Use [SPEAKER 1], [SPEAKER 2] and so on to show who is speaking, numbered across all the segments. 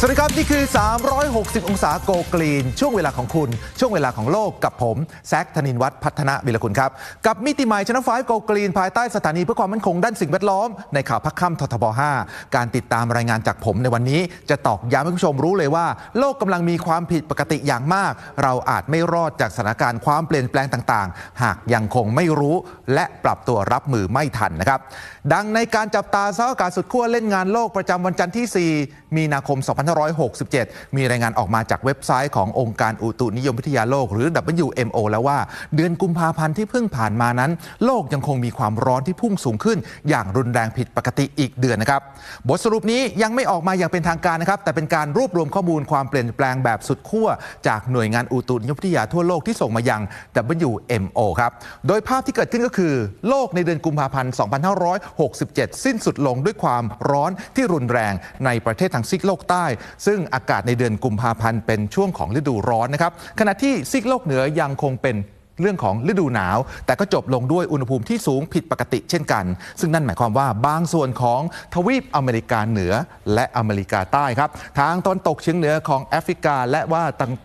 [SPEAKER 1] สวัสดีครับ นี่คือ 360 องศาโกกรีน ช่วงเวลาของคุณ ช่วงเวลาของโลกกับผม แซคธนินวัฒน์พัฒนาวิรคุณครับ กับมิติใหม่ชนะฟ้าโกกรีน ภายใต้สถานีเพื่อความมั่นคงด้านสิ่งแวดล้อม ในข่าวพักค่ำททบ 5 การติดตามรายงานจากผมในวันนี้ จะตอกย้ำให้ผู้ชมรู้เลยว่า โลกกำลังมีความผิดปกติอย่างมาก เราอาจไม่รอดจากสถานการณ์ความเปลี่ยนแปลงต่างๆ หากยังคงไม่รู้ และปรับตัวรับมือไม่ทันนะครับดังในการจับตาสภาพอากาศสุดขั้วเล่นงานโลกประจำวันจันทร์ที่ 4 มีนาคม2567 มีรายงานออกมาจากเว็บไซต์ขององค์การอุตุนิยมวิทยาโลก หรือ WMO แล้วว่า เดือนกุมภาพันธ์ที่เพิ่งผ่านมานั้น โลกยังคงมีความร้อนที่พุ่งสูงขึ้น อย่างรุนแรงผิดปกติอีกเดือนนะครับ บทสรุปนี้ยังไม่ออกมาอย่างเป็นทางการนะครับ แต่เป็นการรวบรวมข้อมูลความเปลี่ยนแปลงแบบสุดขั้วจากหน่วยงานอุตุนิยมวิทยาทั่วโลกที่ส่งมายัง WMO ครับ โดยภาพที่เกิดขึ้นก็คือ โลกในเดือนกุมภาพันธ์ 2567 สิ้นสุดลงด้วยความร้อนที่รุนแรงในประเทศทางซีกโลกใต้ซึ่งอากาศในเดือนกุมภาพันธ์เป็นช่วงของฤดูร้อนนะครับขณะที่ซีกโลกเหนือยังคงเป็น เรื่องของฤดูหนาว แต่ก็จบลงด้วยอุณหภูมิที่สูงผิดปกติเช่นกัน ซึ่งนั่นหมายความว่าบางส่วนของทวีปอเมริกาเหนือและอเมริกาใต้ครับทางตะวันตกเฉียงเหนือของแอฟริกา และว่า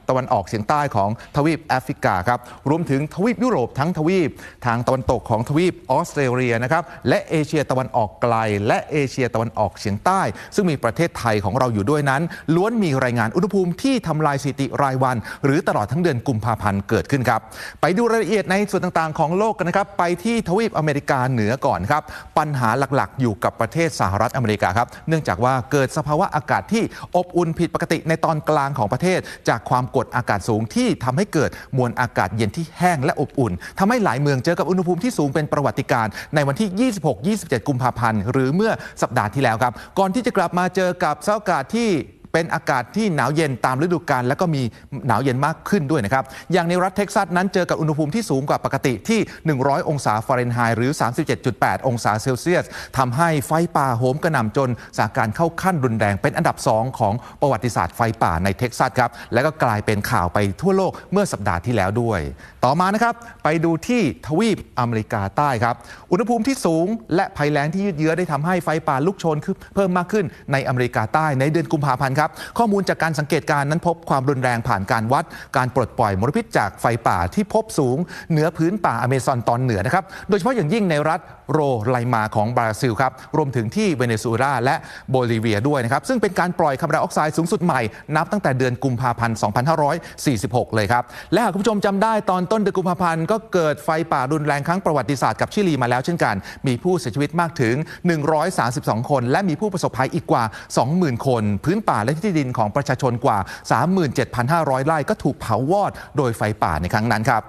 [SPEAKER 1] ตะวันออกเฉียงใต้ของทวีปแอฟริกาครับรวมถึงทวีปยุโรปทั้งทวีป ทางตะวันตกของทวีปออสเตรเลียนะครับและเอเชียตะวันออกไกล และเอเชียตะวันออกเฉียงใต้ ซึ่งมีประเทศไทยของเราอยู่ด้วยนั้น ล้วนมีรายงานอุณหภูมิที่ทำลายสถิติรายวัน หรือตลอดทั้งเดือนกุมภาพันธ์เกิดขึ้นครับ ไปดูรายละเอียดในส่วนต่างๆ ของโลกกันนะครับ ไปที่ทวีปอเมริกาเหนือก่อนครับ ปัญหาหลักๆ อยู่กับประเทศสหรัฐอเมริกาครับ เนื่องจากว่าเกิดสภาวะอากาศที่อบอุ่นผิดปกติในตอนกลางของประเทศ จากความกดอากาศสูงที่ทำให้เกิดมวลอากาศเย็นที่แห้งและอบอุ่นทำให้หลายเมืองเจอกับอุณหภูมิที่สูงเป็นประวัติการณ์ในวันที่ 26-27 กุมภาพันธ์หรือเมื่อสัปดาห์ที่แล้วครับ ก่อนที่จะกลับมาเจอกับสภาพอากาศที่ เป็นอากาศที่หนาวเย็นตามฤดูกาลและก็มีหนาวเย็นมากขึ้นด้วยนะครับ อย่างในรัฐเท็กซัสนั้นเจอกับอุณหภูมิที่สูงกว่าปกติที่ 100 องศาฟาเรนไฮต์หรือ 37.8 องศาเซลเซียสทำให้ไฟป่าโหมกระหน่ำจนสถานการณ์เข้าขั้นรุนแรงเป็นอันดับ 2 ของประวัติศาสตร์ไฟป่าในเท็กซัสครับและก็กลายเป็นข่าวไปทั่วโลกเมื่อสัปดาห์ที่แล้วด้วย ต่อมานะครับไปดูที่ทวีปอเมริกาใต้ครับอุณหภูมิที่สูง และภัยแล้งที่ยืดเยื้อได้ทำให้ไฟป่าลุกโชนขึ้นเพิ่มมากขึ้นในอเมริกาใต้ในเดือนกุมภาพันธ์ครับข้อมูลจากการสังเกตการณ์นั้นพบความรุนแรงผ่านการวัด การปลดปล่อยมลพิษจากไฟป่าที่พบสูงเหนือพื้นป่าอเมซอนตอนเหนือนะครับ โดยเฉพาะอย่างยิ่งในรัฐโรไลมาของบราซิลครับ รวมถึงที่เวเนซุเอลาและโบลิเวียด้วยนะครับ ซึ่งเป็นการปล่อยคาร์บอนไดออกไซด์สูงสุดใหม่ นับตั้งแต่เดือนกุมภาพันธ์ 2546 เลยครับ และหากคุณผู้ชมจำได้ตอนต้นเดือนกุมภาพันธ์ก็เกิดไฟป่ารุนแรงครั้งประวัติศาสตร์กับชิลีมาแล้วเช่นกัน มีผู้เสียชีวิตมากถึง 132 คน และมีผู้ประสบภัยอีกกว่า 20,000 คน พื้นป่าและที่ดินของประชาชนกว่า 37,500 ไร่ก็ถูกเผาวอดโดยไฟป่าในครั้งนั้นครับ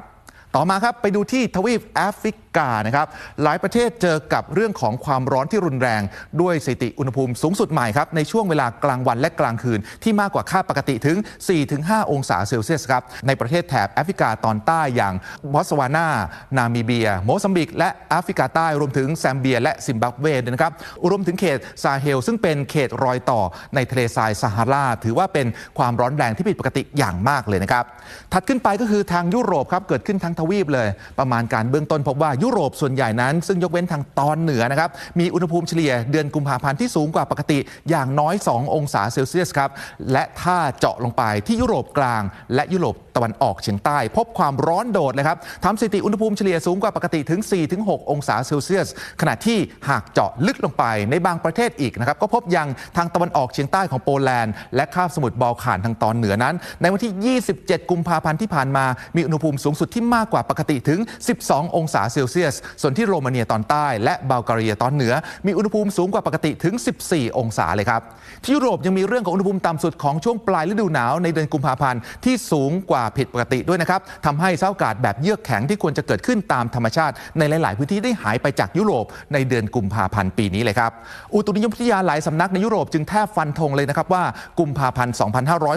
[SPEAKER 1] ต่อมาครับไปดูที่ทวีปแอฟริกานะครับหลายประเทศเจอกับเรื่องของความร้อนที่รุนแรง ด้วยสถิติอุณหภูมิสูงสุดใหม่ครับในช่วงเวลากลางวันและกลางคืน ที่มากกว่าค่าปกติถึง 4-5 องศาเซลเซียสครับในประเทศแถบแอฟริกาตอนใต้อย่างบอสวานา นามิเบีย โมซัมบิก และแอฟริกาใต้รวมถึงแซมเบีย และซิมบับเวนะครับรวมถึงเขตซาเฮล ซึ่งเป็นเขตรอยต่อในทะเลทรายซาฮารา ถือว่าเป็นความร้อนแรงที่ผิดปกติอย่างมากเลยนะครับถัดขึ้นไปก็คือทางยุโรปครับเกิดขึ้นทั้งทวีปเลย ประมาณการเบื้องต้นพบว่ายุโรปส่วนใหญ่นั้น ซึ่งยกเว้นทางตอนเหนือนะครับ มีอุณหภูมิเฉลี่ยเดือนกุมภาพันธ์ที่สูงกว่าปกติอย่างน้อย 2 องศาเซลเซียสครับ และถ้าเจาะลงไปที่ยุโรปกลาง และยุโรป ตะวันออกเฉียงใต้ พบความร้อนโดดเลยครับทำสถิติอุณหภูมิเฉลี่ยสูงกว่าปกติถึง 4-6 องศาเซลเซียส ขณะที่หากเจาะลึกลงไปในบางประเทศอีกนะครับก็พบยังทางตะวันออกเฉียงใต้ของโปแลนด์ และคาบสมุทรบอลข่านทางตอนเหนือนั้น ในวันที่ 27 กุมภาพันธ์ที่ผ่านมา มีอุณหภูมิสูงสุดที่มากกว่าปกติถึง 12 องศาเซลเซียส ส่วนที่โรมาเนียตอนใต้ และบัลแกเรียตอนเหนือ มีอุณหภูมิสูงกว่าปกติถึง 14 องศาเลยครับที่ยุโรปยังมีเรื่องของอุณหภูมิต่ำสุดของช่วงปลายฤดูหนาวในเดือนกุมภาพันธ์ที่สูงกว่าผิดปกติด้วยนะครับทำให้สภาพอากาศแบบเยือกแข็งที่ควรจะเกิดขึ้นตามธรรมชาติในหลาย ๆ พื้นที่ได้หายไปจากยุโรปในเดือนกุมภาพันธ์ปีนี้เลยครับ อุตุนิยมวิทยาหลายสำนักในยุโรปจึงแทบฟันธงเลยนะครับว่ากุมภาพันธ์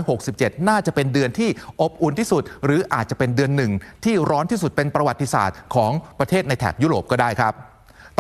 [SPEAKER 1] 2567 น่าจะเป็นเดือนที่อบอุ่นที่สุด หรืออาจจะเป็นเดือนหนึ่งที่ร้อนที่สุดเป็นประวัติศาสตร์ของประเทศในแถบยุโรปก็ได้ครับ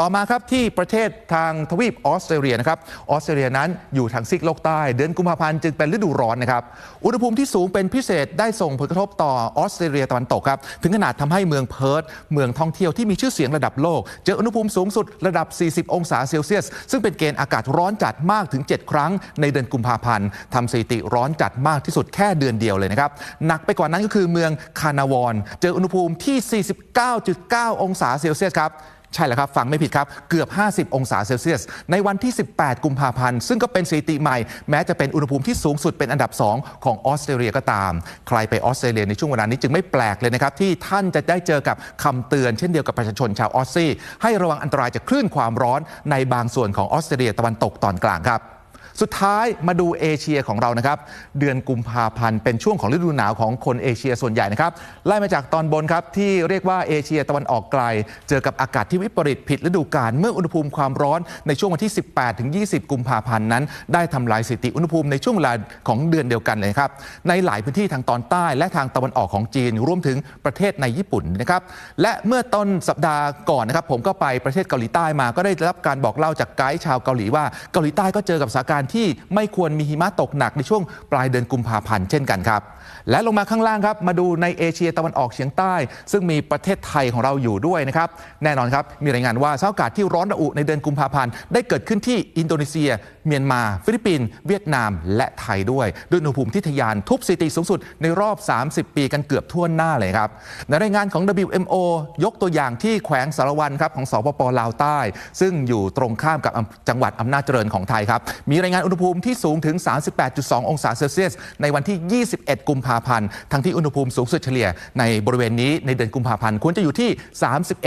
[SPEAKER 1] ต่อมาครับที่ประเทศทางทวีปออสเตรเลียนะครับออสเตรเลียนั้นอยู่ทางซีกโลกใต้ เดือนกุมภาพันธ์จึงเป็นฤดูร้อนนะครับอุณหภูมิที่สูงเป็นพิเศษได้ส่งผลกระทบต่อออสเตรเลียตะวันตกครับถึงขนาดทำให้เมืองเพิร์ธเมืองท่องเที่ยวที่มีชื่อเสียงระดับโลก เจออุณหภูมิสูงสุดระดับ 40 องศาเซลเซียส ซึ่งเป็นเกณฑ์อากาศร้อนจัดมากถึง 7 ครั้งในเดือนกุมภาพันธ์ทำสถิติร้อนจัดมากที่สุดแค่เดือนเดียวเลยนะครับหนักไปกว่านั้นก็คือเมืองคานาวอนเจออุณหภูมิที่ 49.9 องศาเซลเซียสครับ ใช่แล้วครับ ฟังไม่ผิดครับ เกือบ 50 องศาเซลเซียส ในวันที่ 18 กุมภาพันธ์ ซึ่งก็เป็นสถิติใหม่ แม้จะเป็นอุณหภูมิที่สูงสุดเป็นอันดับ 2 ของออสเตรเลียก็ตาม ใครไปออสเตรเลียในช่วงเวลานี้จึงไม่แปลกเลยนะครับ ที่ท่านจะได้เจอกับคำเตือนเช่นเดียวกับประชาชนชาวออสซี่ให้ระวังอันตรายจากคลื่นความร้อนในบางส่วนของออสเตรเลียตะวันตกตอนกลางครับ สุดท้ายมาดูเอเชียของเรานะครับ เดือนกุมภาพันธ์เป็นช่วงของฤดูหนาวของคนเอเชียส่วนใหญ่นะครับไล่มาจากตอนบนครับที่เรียกว่าเอเชียตะวันออกไกล เจอกับอากาศที่วิปริตผิดฤดูกาลเมื่ออุณหภูมิความร้อนในช่วงวันที่ 18 ถึง 20 กุมภาพันธ์นั้น ได้ทำลายสถิติอุณหภูมิในช่วงเวลาของเดือนเดียวกันเลยครับในหลายพื้นที่ทางตอนใต้และทางตะวันออกของจีนรวมถึงประเทศในญี่ปุ่นนะครับและเมื่อต้นสัปดาห์ก่อนนะครับผมก็ไปประเทศเกาหลีใต้มาก็ได้รับการบอกเล่าจากไกด์ชาวเกาหลีว่าเกาหลีใต้ก็เจอกับสถานการณที่ไม่ควรมีหิมะตกหนักในช่วงปลายเดือนกุมภาพันธ์เช่นกันครับ และลงมาข้างล่างครับ มาดูในเอเชียตะวันออกเฉียงใต้ ซึ่งมีประเทศไทยของเราอยู่ด้วยนะครับแน่นอนครับมีรายงานว่าสภาพอากาศที่ร้อนระอุในเดือนกุมภาพันธ์ได้เกิดขึ้นที่อินโดนีเซีย เมียนมา ฟิลิปปินส์เวียดนาม และไทยด้วย ด้วยอุณหภูมิที่ทะยานทุบสถิติสูงสุดในรอบ 30 ปีกันเกือบทั่วหน้าเลยครับในรายงานของ WMO ยกตัวอย่างที่แขวงสารวันครับของสปปลาวใต้ ซึ่งอยู่ตรงข้ามกับจังหวัดอำนาจเจริญของไทยครับมีรายงานอุณหภูมิที่สูงถึง 38.2 องศาเซลเซียส ในวันที่ 21 กุมภาพันธ์ทั้งที่อุณหภูมิสูงสุดเฉลี่ยในบริเวณนี้ในเดือนกุมภาพันธ์ควรจะอยู่ที่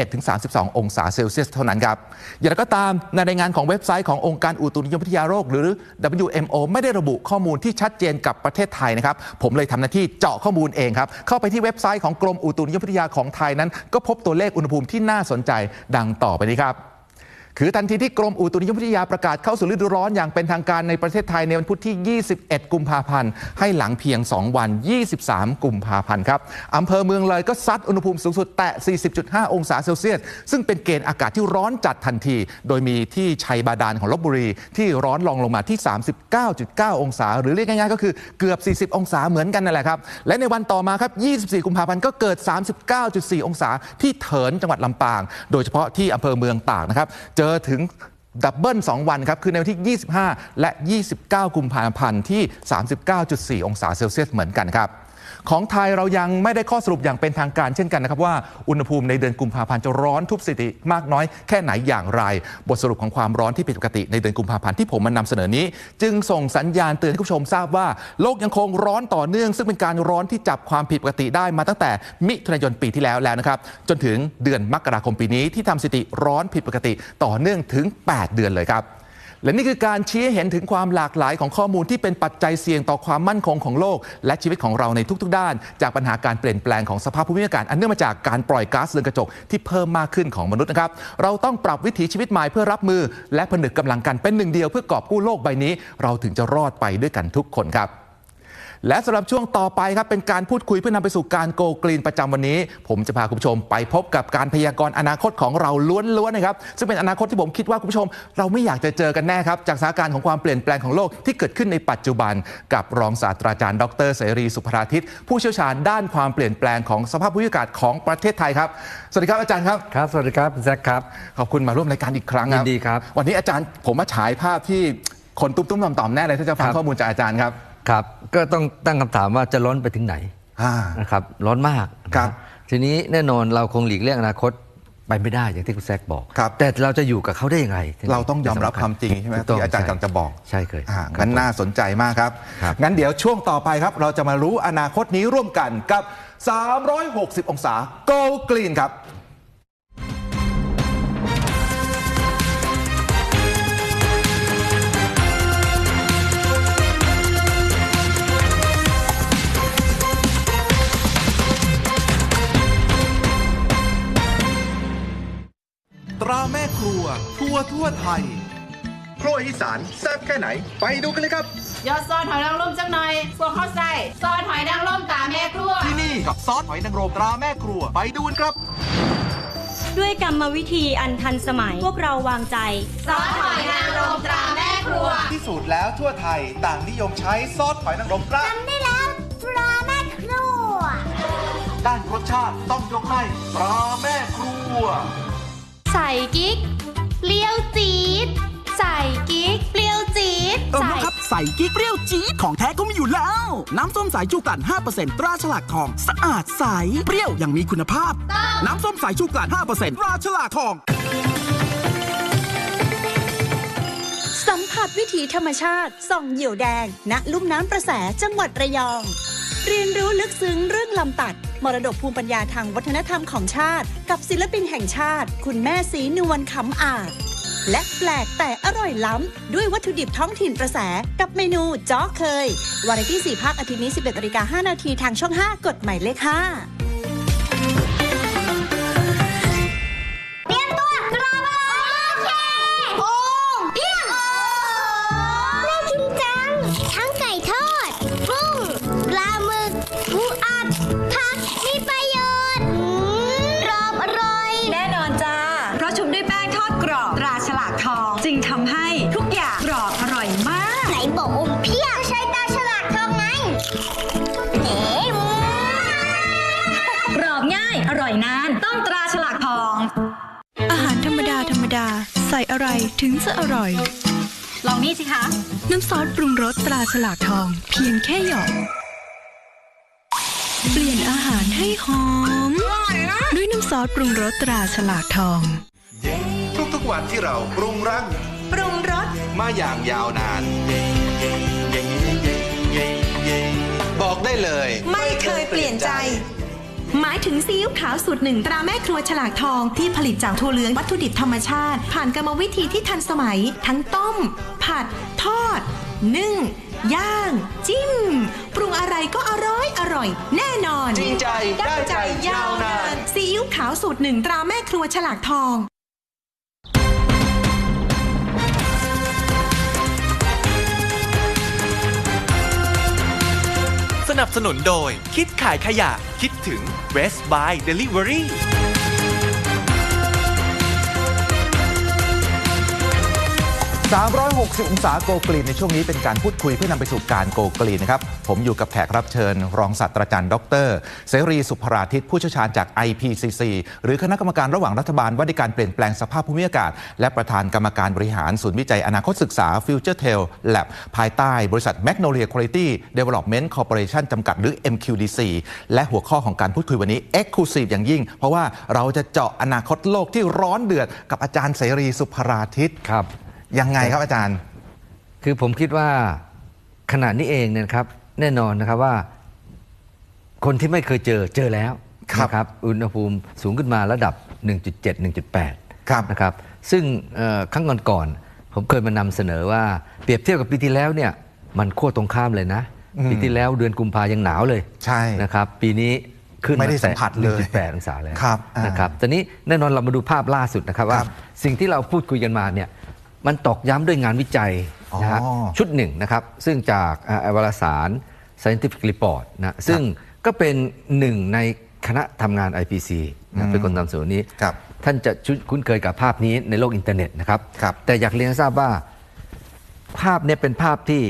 [SPEAKER 1] 31-32 องศาเซลเซียสเท่านั้นครับอย่างไรก็ตามในรายงานของเว็บไซต์ขององค์การอุตุนิยมวิทยาโรคหรือ WMO ไม่ได้ระบุข้อมูลที่ชัดเจนกับประเทศไทยนะครับ ผมเลยทำหน้าที่เจาะข้อมูลเองครับ เข้าไปที่เว็บไซต์ของกรมอุตุนิยมวิทยาของไทยนั้น ก็พบตัวเลขอุณหภูมิที่น่าสนใจดังต่อไปนี้ครับ คือทันทีที่กรมอุตุนิยมวิทยาประกาศเข้าสู่ฤดูร้อนอย่างเป็นทางการในประเทศไทยในวันพุธที่ 21 กุมภาพันธ์ ให้หลังเพียง 2 วัน 23 กุมภาพันธ์ครับอำเภอเมืองเลยก็ซัดอุณหภูมิสูงสุดแตะ 40.5 องศาเซลเซียส ซึ่งเป็นเกณฑ์อากาศที่ร้อนจัดทันที โดยมีที่ชัยบาดาลของลบบุรี ที่ร้อนรองลงมาที่ 39.9 องศา หรือเรียกง่ายๆ ก็คือเกือบ 40 องศาเหมือนกันนั่นแหละครับ และในวันต่อมาครับ 24 กุมภาพันธ์ก็เกิด 39.4 องศาที่เถินจังหวัดลำปาง โดยเฉพาะที่อำเภอเมืองตากนะครับเจอถึงดับเบิล2วันครับ คือในวันที่ 25 และ 29 กุมภาพันธ์ที่ 39.4 องศาเซลเซียสเหมือนกันครับ ของไทยเรายังไม่ได้ข้อสรุปอย่างเป็นทางการเช่นกันนะครับว่าอุณหภูมิในเดือนกุมภาพันธ์จะร้อนทุบสถิติมากน้อยแค่ไหนอย่างไร บทสรุปของความร้อนที่ผิดปกติในเดือนกุมภาพันธ์ที่ผมมานำเสนอนี้ จึงส่งสัญญาณเตือนให้ผู้ชมทราบว่าโลกยังคงร้อนต่อเนื่อง ซึ่งเป็นการร้อนที่จับความผิดปกติได้มาตั้งแต่มิถุนายนปีที่แล้วแล้วนะครับจนถึงเดือนมกราคมปีนี้ที่ทำสถิติร้อนผิดปกติต่อเนื่องถึง 8 เดือนเลยครับ และนี่คือการชี้เห็นถึงความหลากหลายของข้อมูลที่เป็นปัจจัยเสี่ยงต่อความมั่นคงของโลก และชีวิตของเราในทุกๆ ด้าน จากปัญหาการเปลี่ยนแปลงของสภาพภูมิอากาศอันเนื่องมาจากการปล่อยก๊าซเรือนกระจกที่เพิ่มมากขึ้นของมนุษย์นะครับเราต้องปรับวิถีชีวิตใหม่เพื่อรับมือ และผนึกกำลังกันเป็นหนึ่งเดียวเพื่อกอบกู้โลกใบนี้ เราถึงจะรอดไปด้วยกันทุกคนครับ และสำหรับช่วงต่อไปครับเป็นการพูดคุยเพื่อนำไปสู่การโกกรีนประจำวันนี้ ผมจะพาคุณผู้ชมไปพบกับการพยากรณ์อนาคตของเราล้วนๆนะครับซึ่งเป็นอนาคตที่ผมคิดว่าคุณผู้ชม เราไม่อยากจะเจอกันแน่ครับจากสถานการณ์ของความเปลี่ยนแปลงของโลกที่เกิดขึ้นในปัจจุบัน กับรองศาสตราจารย์ดรเสรีสุภราทิต ผู้เชี่ยวชาญด้านความเปลี่ยนแปลงของสภาพภูมิอากาศของประเทศไทยครับสวัสดีครับอาจารย์ครับ
[SPEAKER 2] ครับสวัสดีครับคุณแซคครับ
[SPEAKER 1] ขอบคุณมาร่วมรายการอีกครั้งครับ
[SPEAKER 2] ยินดีครับ
[SPEAKER 1] วันนี้อาจารย์ผมมาฉายภาพที่คนตุ้มๆต่อมๆแน่เลยถ้าจะฟัง
[SPEAKER 2] ครับ
[SPEAKER 1] ข้อมูลจากอาจารย์ครับ
[SPEAKER 2] ครับ ก็ต้องตั้งคำถามว่าจะร้อนไปถึงไหน
[SPEAKER 1] อ่า
[SPEAKER 2] นะครับร้อนมากนะครับทีนี้แน่นอนเราคงหลีกเลี่ยงอนาคตไปไม่ได้อย่างที่คุณแซคบอก
[SPEAKER 1] ครับ
[SPEAKER 2] แต่เราจะอยู่กับเขาได้ยังไง
[SPEAKER 1] เราต้องยอมรับความจริงใช่ไหม
[SPEAKER 2] ถูกต้อง
[SPEAKER 1] ที่อาจารย์กำลังจะบอก
[SPEAKER 2] ใช่เคย
[SPEAKER 1] อ่า
[SPEAKER 2] ครับ
[SPEAKER 1] งั้นน่าสนใจมากครับ
[SPEAKER 2] ครับ
[SPEAKER 1] งั้นเดี๋ยวช่วงต่อไปครับ เราจะมารู้อนาคตนี้ร่วมกันกับ 360 องศา Go Green ครับ ราแม่ครัว ทั่วทั่วไทย ครัวอีสานแซ่บแค่ไหน ไปดูกันเลยครับ
[SPEAKER 3] ยอดซอนหอยนางรมจังหน่อยพวกข้าวไส้ซอนหอยนางรมตาแม่ครัว
[SPEAKER 4] ที่นี่กับซอสหอยนางรมตราแม่ครัวไปดูกันครับ
[SPEAKER 5] ด้วยกรรมวิธีอันทันสมัยพวกเราวางใจ
[SPEAKER 3] ซอสหอยนางรมตราแม่ครัว
[SPEAKER 1] พิสูจน์แล้วทั่วไทยต่างนิยมใช้ซอสหอยนางรมกล้า
[SPEAKER 6] ได้แล้วปลาแม่ครัว
[SPEAKER 1] ด้านรสชาติต้องยกให้ตราแม่ครัว
[SPEAKER 7] ใส่กิ๊กเปรี้ยวจี๊ดใส่กิ๊กเปรี้ยวจี๊ด
[SPEAKER 8] เออ
[SPEAKER 7] ใส่
[SPEAKER 8] ครับใส่กิ๊กเปรี้ยวจี๊ดของแท้ก็มีอยู่แล้ว น้ำส้มสายชูกลั่น 5%ตราฉลากทอง สะอาดใส เปรี้ยวอย่างมีคุณภาพ น้ำส้มสายชูกลั่น 5%ตราฉลากทอง
[SPEAKER 9] สัมผัสวิถีธรรมชาติส่องเหยี่ยวแดงณลุ่มน้ำประแสจังหวัดระยอง เรียนรู้ลึกซึ้งเรื่องลำตัด มรดกภูมิปัญญาทางวัฒนธรรมของชาติ กับศิลปินแห่งชาติ คุณแม่สีนวลคำอาจ และแปลกแต่อร่อยล้ำ ด้วยวัตถุดิบท้องถิ่นประแส กับเมนูจ้อเคย วาไรตี้สี่ภาคอาทิตย์นี้ 11นาฬิกา5นาทีทางช่อง 5 กดหมายเลข5
[SPEAKER 10] ถึงจะอร่อย
[SPEAKER 9] ลองนี่สิคะ
[SPEAKER 10] น้ำซอสปรุงรสตราฉลากทอง เพียงแค่หยอดเปลี่ยนอาหารให้หอม ด้วยน้ำซอสปรุงรสตราฉลากทอง
[SPEAKER 11] ทุกๆวันที่เราปรุงรัง
[SPEAKER 9] ปรุงรส
[SPEAKER 11] มาอย่างยาวนาน บอกได้เลย
[SPEAKER 9] ไม่เคยเปลี่ยนใจหมายถึงซีอิ๊วขาวสูตรหนึ่งตราแม่ครัวฉลากทองที่ผลิตจากถั่วเหลืองวัตถุดิบธรรมชาติ ผ่านกรรมวิธีที่ทันสมัย ทั้งต้ม ผัด ทอด นึ่ง ย่าง จิ้ม ปรุงอะไรก็อร่อยอร่อย แน่นอน
[SPEAKER 11] จริงใจ ได้ใจยาวนาน
[SPEAKER 9] ซีอิ๊วขาวสูตรหนึ่งตราแม่ครัวฉลากทอง
[SPEAKER 4] สนับสนุนโดย คิดขายขยะ คิดถึง Best Buy Delivery
[SPEAKER 1] 360 องศาโกกลีนในช่วงนี้เป็นการพูดคุยเพื่อนำไปสู่การโกกลีนนะครับ ผมอยู่กับแขกรับเชิญ รองศาสตราจารย์ดรเสรีสุภราทิตผู้เชี่ยวชาญจาก IPCC หรือคณะกรรมการระหว่างรัฐบาลว่าด้วยการเปลี่ยนแปลงสภาพภูมิอากาศ และประธานกรรมการบริหารศูนย์วิจัยอนาคตศึกษา Future Tail Lab ภายใต้บริษัท Magnolia Quality Development Corporation จำกัดหรือ MQDC และหัวข้อของการพูดคุยวันนี้ Exclusive อย่างยิ่ง เพราะว่าเราจะเจาะอนาคตโลกที่ร้อนเดือดกับอาจารย์เสรีสุภราทิต
[SPEAKER 2] ครับ
[SPEAKER 1] ยังไงครับอาจารย์
[SPEAKER 2] คือผมคิดว่าขณะนี้เองเนี่ยนะครับ แน่นอนนะครับว่า คนที่ไม่เคยเจอเจอแล้ว
[SPEAKER 1] ครับ
[SPEAKER 2] นะครับอุณหภูมิสูงขึ้นมาระดับ 1.7 1.8
[SPEAKER 1] ครับ
[SPEAKER 2] นะครับ ซึ่งเอ่อครั้งก่อนๆผมเคยมานำเสนอว่าเปรียบเทียบกับปีที่แล้วเนี่ยมันขั้วตรงข้ามเลยนะ
[SPEAKER 1] อืม
[SPEAKER 2] ปีที่แล้วเดือนกุมภายังหนาวเลย
[SPEAKER 1] ใช่
[SPEAKER 2] นะครับ ปีนี้ขึ้น
[SPEAKER 1] ไม่ได้สัมผัสเลย
[SPEAKER 2] 1.8องศาแล้ว
[SPEAKER 1] ครับอ่าน
[SPEAKER 2] นะครับตอนนี้แน่นอนเรามาดูภาพล่าสุดนะครับว่า
[SPEAKER 1] ครับ
[SPEAKER 2] สิ่งที่เราพูดคุยกันมาเนี่ย มันตอกย้ำด้วยงานวิจัยนะฮะ
[SPEAKER 1] อ๋อ
[SPEAKER 2] ชุดหนึ่งนะครับ ซึ่งจากอ่าวารสาร Scientific Report นะซึ่งก็เป็นหนึ่งในคณะทำงาน IPC นะเป็นคนทำส่วนนี้
[SPEAKER 1] ครับ
[SPEAKER 2] ท่านจะชุคุ้นเคยกับภาพนี้ในโลกอินเทอร์เน็ตนะครับ
[SPEAKER 1] ครับ
[SPEAKER 2] แต่อยากเรียนให้ทราบว่าภาพเนี่ยเป็นภาพที่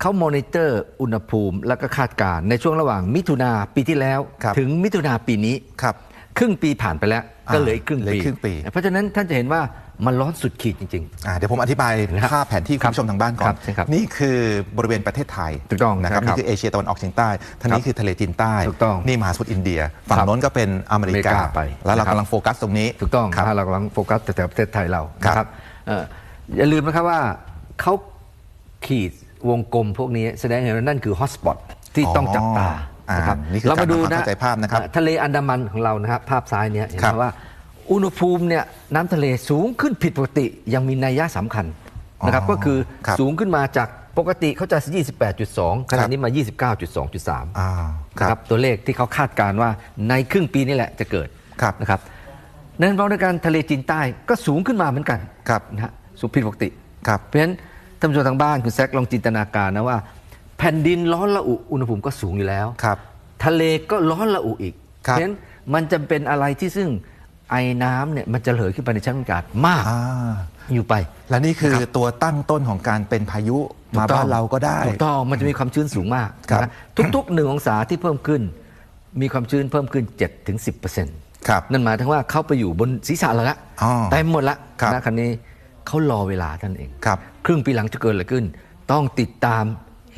[SPEAKER 2] เขามอนิเตอร์อุณหภูมิแล้วก็คาดการณ์ในช่วงระหว่างมิถุนาปีที่แล้ว
[SPEAKER 1] ครับ
[SPEAKER 2] ถึงมิถุนาปีนี้
[SPEAKER 1] ครับ
[SPEAKER 2] ครึ่งปีผ่านไปแล้ว
[SPEAKER 1] อ่า
[SPEAKER 2] ก็เหลืออีกครึ่ง
[SPEAKER 1] เหลือ
[SPEAKER 2] ปี
[SPEAKER 1] อีกครึ่งปี
[SPEAKER 2] เพราะฉะนั้นท่านจะเห็นว่ามันร้อนสุดขีดจริง
[SPEAKER 1] อ่าเดี๋ยวผมอธิบาย
[SPEAKER 2] นะครับ
[SPEAKER 1] ภาพแผนที่คุณผู้ชมทางบ้านก่อ
[SPEAKER 2] ครั
[SPEAKER 1] น
[SPEAKER 2] บใช่ครับ
[SPEAKER 1] นี่คือบริเวณประเทศไทย
[SPEAKER 2] ถูกต้อง
[SPEAKER 1] นะครับ
[SPEAKER 2] ครับ
[SPEAKER 1] นี่คือเอเชียตะวันออกเฉียงใต้ท่างนี้คือทะเลจีนใต้
[SPEAKER 2] ถูกต้อง
[SPEAKER 1] นี่มหาสมุทรอินเดีย ฝั่ง
[SPEAKER 2] ครับ
[SPEAKER 1] โน้นก็เป็นอเมริกา
[SPEAKER 2] อเมริกาไป
[SPEAKER 1] แล้วเรา
[SPEAKER 2] นะครับ
[SPEAKER 1] กำลังโฟกัสตรงนี้
[SPEAKER 2] ถูกต้อง
[SPEAKER 1] ครับ
[SPEAKER 2] นะฮะเรากำลังโฟกัสแต่ประเทศไทยเรา
[SPEAKER 1] ครับ
[SPEAKER 2] นะครับเอ่ออย่าลืมนะครับว่าเขาขีดวงกลมพวกนี้แสดงให้เห็นว่านั่นคือฮอตสปอตที่ต้องจับตา
[SPEAKER 1] อ่า
[SPEAKER 2] นะครับ
[SPEAKER 1] นี่คือ
[SPEAKER 2] เรามาดู
[SPEAKER 1] การทำความ
[SPEAKER 2] นะ
[SPEAKER 1] เข้าใจภาพนะครับ
[SPEAKER 2] เอ่อทะเลอันดามันของเรานะครับภาพซ้ายเนี่ยเห็น
[SPEAKER 1] ครั
[SPEAKER 2] ไห
[SPEAKER 1] บ
[SPEAKER 2] มว่า อุณหภูมิเนี่ยน้ำทะเลสูงขึ้นผิดปกติยังมีนัยยะสำคัญนะครับ
[SPEAKER 1] อ๋อ
[SPEAKER 2] ก็คือ
[SPEAKER 1] ครับ
[SPEAKER 2] สูงขึ้นมาจากปกติเขาจะ 28.2 ขณะนี้มา 29.2.3
[SPEAKER 1] อ่าค
[SPEAKER 2] นะค
[SPEAKER 1] รั
[SPEAKER 2] รับบตัวเลขที่เขาคาดการณ์ว่าในครึ่งปีนี้แหละจะเกิด
[SPEAKER 1] ครับ
[SPEAKER 2] นะครับนั่นเพราะในการทะเลจีนใต้ก็สูงขึ้นมาเหมือนกัน
[SPEAKER 1] ครับ
[SPEAKER 2] นะฮะสูงผิดปกติ
[SPEAKER 1] ครับ
[SPEAKER 2] เพราะฉะนั้นท่านผู้ชมทางบ้านคุณแซคลองจินตนาการนะว่า แผ่นดินร้อนระอุอุณหภูมิก็สูงอยู่แล้ว
[SPEAKER 1] ครับ
[SPEAKER 2] ทะเลก็ร้อนระอุอีก
[SPEAKER 1] ครับ
[SPEAKER 2] เพราะฉะนั้นมันจำเป็นอะไรที่ซึ่งไอน้ำเนี่ยมันจะเหลยขึ้นไปในชั้นอากาศมาก
[SPEAKER 1] อ่า
[SPEAKER 2] อยู่ไป
[SPEAKER 1] และนี่คือ
[SPEAKER 2] ครับ
[SPEAKER 1] ตัวตั้งต้นของการเป็นพายุมา
[SPEAKER 2] ถูกต้อง
[SPEAKER 1] บ้านเราก็ได้
[SPEAKER 2] ถูกต้องมันจะมีความชื้นสูงมาก
[SPEAKER 1] ครับ
[SPEAKER 2] นะทุกๆหนึ่งองศาที่เพิ่มขึ้น มีความชื้นเพิ่มขึ้น7ถึง10%
[SPEAKER 1] ครับ
[SPEAKER 2] นั่นหมายถึงว่าเข้าไปอยู่บนศีรษะเราละ
[SPEAKER 1] อ๋อ
[SPEAKER 2] เต็มหมดละ
[SPEAKER 1] ครับ
[SPEAKER 2] นะคันนี้เขารอเวลาท่านเอง
[SPEAKER 1] ครับ
[SPEAKER 2] ครึ่งปีหลังจะเกิดอะไรขึ้น ต้องติดตาม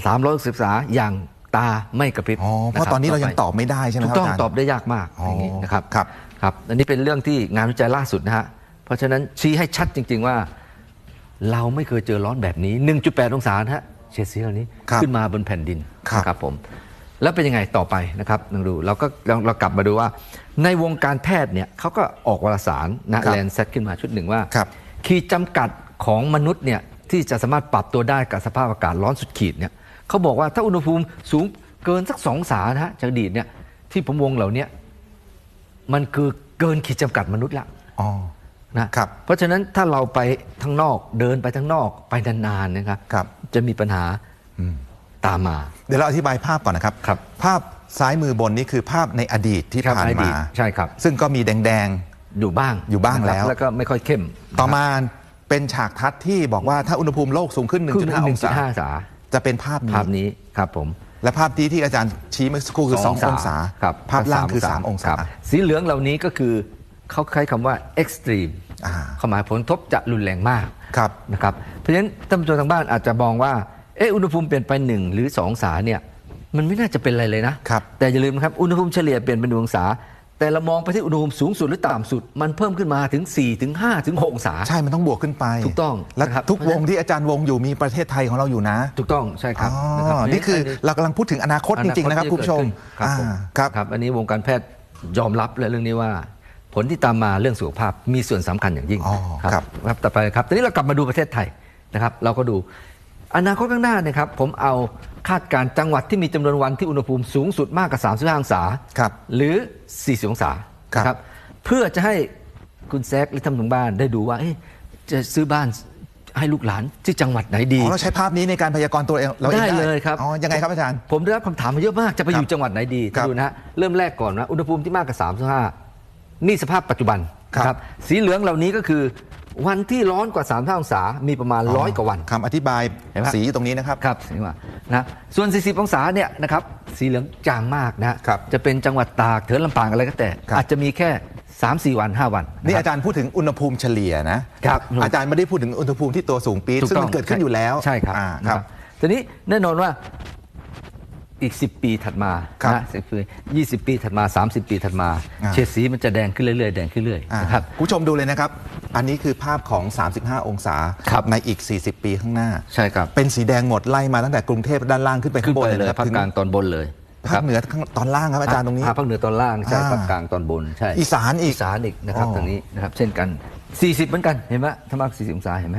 [SPEAKER 2] 360องศาอย่างตาไม่กระพริบ
[SPEAKER 1] อ๋อเพราะ
[SPEAKER 2] คบ
[SPEAKER 1] ตอนนี้เรายัง
[SPEAKER 2] ไป
[SPEAKER 1] ตอบไม่ได้ใช่ไหม
[SPEAKER 2] ถู
[SPEAKER 1] ค
[SPEAKER 2] ก
[SPEAKER 1] รับ
[SPEAKER 2] ต้อง
[SPEAKER 1] อาจารย์
[SPEAKER 2] ตอบได้ยากมาก
[SPEAKER 1] อ๋ออ
[SPEAKER 2] อย่างนี้นะครับ
[SPEAKER 1] ครับ
[SPEAKER 2] ครับอันนี้เป็นเรื่องที่งานวิจัยล่าสุดนะฮะเพราะฉะนั้นชี้ให้ชัดจริง ๆว่า เราไม่เคยเจอร้อนแบบนี้ 1.8 องศานะฮะเฉดสีเหล่านี้
[SPEAKER 1] ครับ
[SPEAKER 2] ขึ้นมาบนแผ่นดิน
[SPEAKER 1] ครับ
[SPEAKER 2] นะครับผม แล้วเป็นยังไงต่อไปนะครับลองดูเราก็เราเรากลับมาดูว่า ในวงการแพทย์เนี่ยเขาก็ออกวารสารนะครับแลนเซตขึ้นมาชุดหนึ่งว่า
[SPEAKER 1] ครับ
[SPEAKER 2] ขีดจำกัดของมนุษย์เนี่ยที่จะสามารถปรับตัวได้กับสภาพอากาศร้อนสุดขีดเนี่ย เขาบอกว่าถ้าอุณหภูมิสูงเกินสักสององศานะฮะจากอดีตเนี่ยที่ผมวงเหล่าเนี้ยมันคือเกินขีดจำกัดมนุษย์ละ
[SPEAKER 1] อ๋อ
[SPEAKER 2] นะครับเพราะฉะนั้นถ้าเราไปทั้างนอกเดินไปทั้างนอกไปนานๆนะครับ
[SPEAKER 1] ครับ
[SPEAKER 2] จะมีปัญหาตามมา
[SPEAKER 1] เดี๋ยวเราอธิบายภาพก่อนนะครับ
[SPEAKER 2] ครับ
[SPEAKER 1] ภาพซ้ายมือบนนี่คือภาพในอดีตที่
[SPEAKER 2] ครับ
[SPEAKER 1] ผ่าน
[SPEAKER 2] อดี
[SPEAKER 1] มา
[SPEAKER 2] ตใช่ครับ
[SPEAKER 1] ซึ่งก็มีแดง
[SPEAKER 2] อยู่บ้าง
[SPEAKER 1] อยู่บ้าง
[SPEAKER 2] นะครับ
[SPEAKER 1] แล้ว
[SPEAKER 2] แล้วก็ไม่ค่อยเข้ม
[SPEAKER 1] ๆต่อมาเป็นฉากทัดที่บอกว่าถ้าอุณหภูมิโลกสูงขึ้น
[SPEAKER 2] คือ
[SPEAKER 1] 1.5 องศา
[SPEAKER 2] 1.5องศา
[SPEAKER 1] จะเป็นภาพนี้
[SPEAKER 2] ภาพนี้ครับผม
[SPEAKER 1] และภาพที่ที่อาจารย์ชี้เมื่อสักครู่คือ2องศา
[SPEAKER 2] ครับ
[SPEAKER 1] ภาพล่างคือ
[SPEAKER 2] ส
[SPEAKER 1] 3องศา
[SPEAKER 2] ครับสีเหลืองเหล่านี้ก็คือเขาใช้คำว่า extreme
[SPEAKER 1] อ่า
[SPEAKER 2] เขาหมายผลทบจะรุนแรงมาก
[SPEAKER 1] ครับ
[SPEAKER 2] นะครับเพราะฉะนั้นท่านผู้ชมทางบ้านอาจจะมองว่าเอออุณหภูมิเปลี่ยนไป1หรือ2องศาเนี่ยมันไม่น่าจะเป็นอะไรเลยนะ
[SPEAKER 1] ครับ
[SPEAKER 2] แต่อย่าลืมนะครับ อุณหภูมิเฉลี่ยเปลี่ยนเป็นหนึ่งองศา แต่เรามองไปที่อุณหภูมิสูงสุดหรือต่ำสุด มันเพิ่มขึ้นมาถึง 4 ถึง 5 ถึง 6 องศา
[SPEAKER 1] ใช่มันต้องบวกขึ้นไป
[SPEAKER 2] ถูกต้อง
[SPEAKER 1] และ
[SPEAKER 2] นะครับ
[SPEAKER 1] ทุกวงที่อาจารย์วงอยู่มีประเทศไทยของเราอยู่นะ
[SPEAKER 2] ถูกต้องใช่ครับ
[SPEAKER 1] อ๋อ
[SPEAKER 2] นะครับ
[SPEAKER 1] นี่คือ
[SPEAKER 2] อั
[SPEAKER 1] เรากำลังพูดถึงอนาคตจริงๆนะครับ
[SPEAKER 2] อ
[SPEAKER 1] คุณผู้ชม
[SPEAKER 2] ครับผม
[SPEAKER 1] อ่าครับ
[SPEAKER 2] ครับ อันนี้วงการแพทย์ยอมรับเลยเรื่องนี้ว่า ผลที่ตามมาเรื่องสุขภาพมีส่วนสำคัญอย่างยิ่ง
[SPEAKER 1] อ๋อครับ
[SPEAKER 2] ครับต่อไปครับตอนนี้เรากลับมาดูประเทศไทยนะครับ เราก็ดู อนาคตข้างหน้าเนะครับผมเอาคาดการณ์จังหวัดที่มีจำนวนวันที่อุณหภูมิสูงสุดมากกว่า 35 องศา
[SPEAKER 1] ครับ
[SPEAKER 2] หรือ 40 องศา
[SPEAKER 1] ครับ
[SPEAKER 2] นะเพื่อจะให้คุณแซกและท่านผู้ชมบ้านได้ดูว่าเอ๊ะจะซื้อบ้านให้ลูกหลานที่จังหวัดไหนดี
[SPEAKER 1] อ๋อเราใช้ภาพนี้ในการพยากรณ์ตัวเองเราเอง
[SPEAKER 2] ได้เลยครับ
[SPEAKER 1] อ๋อ ยังไงครับอาจารย์
[SPEAKER 2] ผมได้รับคำถามมาเยอะมากจะไปอ
[SPEAKER 1] ค
[SPEAKER 2] ยู่
[SPEAKER 1] รับ
[SPEAKER 2] จังหวัดไหนดี
[SPEAKER 1] ครับ
[SPEAKER 2] ดูนะฮะเริ่มแรกก่อนนะอุณหภูมิที่มากกว่า 35 นี่สภาพปัจจุบัน
[SPEAKER 1] ครับ
[SPEAKER 2] นะครับสีเหลืองเหล่านี้ก็คือ วันที่ร้อนกว่า35องศา มีประมาณร้อยกว่าวัน
[SPEAKER 1] คำอธิบาย
[SPEAKER 2] เห็นไหม
[SPEAKER 1] สีอยู่ตรงนี้นะครับ
[SPEAKER 2] ครับสีว่านะส่วน 40 องศาเนี่ยนะครับสีเหลืองจางมากนะฮะ
[SPEAKER 1] ครับ
[SPEAKER 2] จะเป็นจังหวัดตากเถินลำปางอะไรก็แต่
[SPEAKER 1] ครับ
[SPEAKER 2] อาจจะมีแค่3-4วัน5วัน
[SPEAKER 1] นี่ะ
[SPEAKER 2] คบ
[SPEAKER 1] อาจารย์พูดถึงอุณหภูมิเฉลี่ยนะครับอาจารย์ไม่ได้พูดถึงอุณหภูมิที่ตัวสูงปี๊ด
[SPEAKER 2] ถูก
[SPEAKER 1] ซึ่ง
[SPEAKER 2] ต้
[SPEAKER 1] มันเกิดขึ้นอยู่แล้ว
[SPEAKER 2] ใช่ครับ
[SPEAKER 1] อ่า
[SPEAKER 2] นะครับทีนี้แน่นอนว่า อีก 10 ปีถัดมา
[SPEAKER 1] ครับ
[SPEAKER 2] นะ10ปี20ปีถัดมา 30 ปีถัดมา
[SPEAKER 1] อ่า
[SPEAKER 2] เฉดสีมันจะแดงขึ้นเรื่อยๆแดงขึ้นเรื่อย
[SPEAKER 1] อ่า
[SPEAKER 2] ๆนะครับ
[SPEAKER 1] คุณผู้ชมดูเลยนะครับ อันนี้คือภาพของ 35 องศา
[SPEAKER 2] ครับ
[SPEAKER 1] ในอีก 40 ปีข้างหน้า
[SPEAKER 2] ใช่ครับ
[SPEAKER 1] เป็นสีแดงหมดไล่มาตั้งแต่กรุงเทพด้านล่างขึ้นไป
[SPEAKER 2] ขึ้
[SPEAKER 1] ข้านงบ
[SPEAKER 2] ไป
[SPEAKER 1] นเลย
[SPEAKER 2] เลย
[SPEAKER 1] นะครับ
[SPEAKER 2] ภาค
[SPEAKER 1] ถึง
[SPEAKER 2] กลางตอนบนเลยะค
[SPEAKER 1] ภา
[SPEAKER 2] รั
[SPEAKER 1] ค
[SPEAKER 2] บ
[SPEAKER 1] เหนือข้างตอนล่างครับอาจารย์ตรงนี้
[SPEAKER 2] ภาคเหนือตอนล่างใช่
[SPEAKER 1] อ่า
[SPEAKER 2] ภาคกลางตอนบนใช่
[SPEAKER 1] อีสานอีก
[SPEAKER 2] อีสานอีกนะครับ
[SPEAKER 1] อ๋อ
[SPEAKER 2] ตรงนี้นะครับ เช่นกัน 40 เหมือนกันเห็นไหมถ้ามาก40องศาเห็นไหม